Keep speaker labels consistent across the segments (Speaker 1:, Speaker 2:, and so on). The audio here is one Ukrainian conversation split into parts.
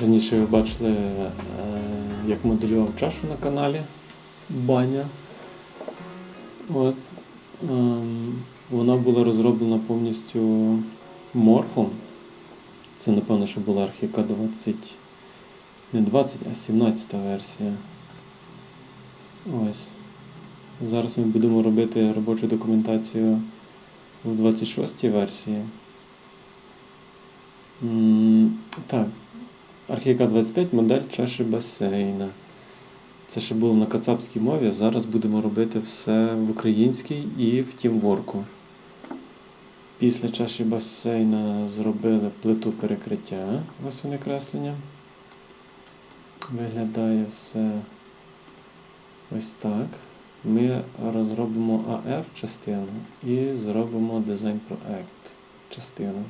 Speaker 1: Раніше ви бачили, е, як моделював чашу на каналі Баня. От. Ем, Вона була розроблена повністю морфом. Це, напевно, що була архіка 20. Не 20, а 17 версія. Ось. Зараз ми будемо робити робочу документацію в 26 версії. М, Так. Архіка 25 модель чаші басейна. Це ще було на кацапській мові. Зараз будемо робити все в українській і в тімворку. Після чаші басейна зробили плиту перекриття. Ось вони креслення. Виглядає все ось так. Ми розробимо AR частину і зробимо дизайн проект частину.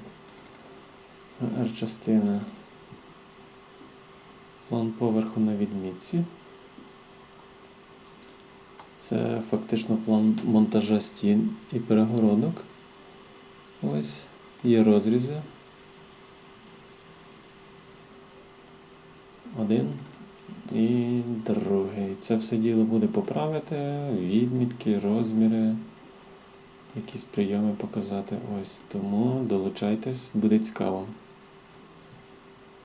Speaker 1: AR частина. План поверху на відмітці. Це фактично план монтажа стін і перегородок. Ось є розрізи. Один і другий. Це все діло буде поправити, відмітки, розміри, якісь прийоми показати. Ось тому долучайтесь, буде цікаво.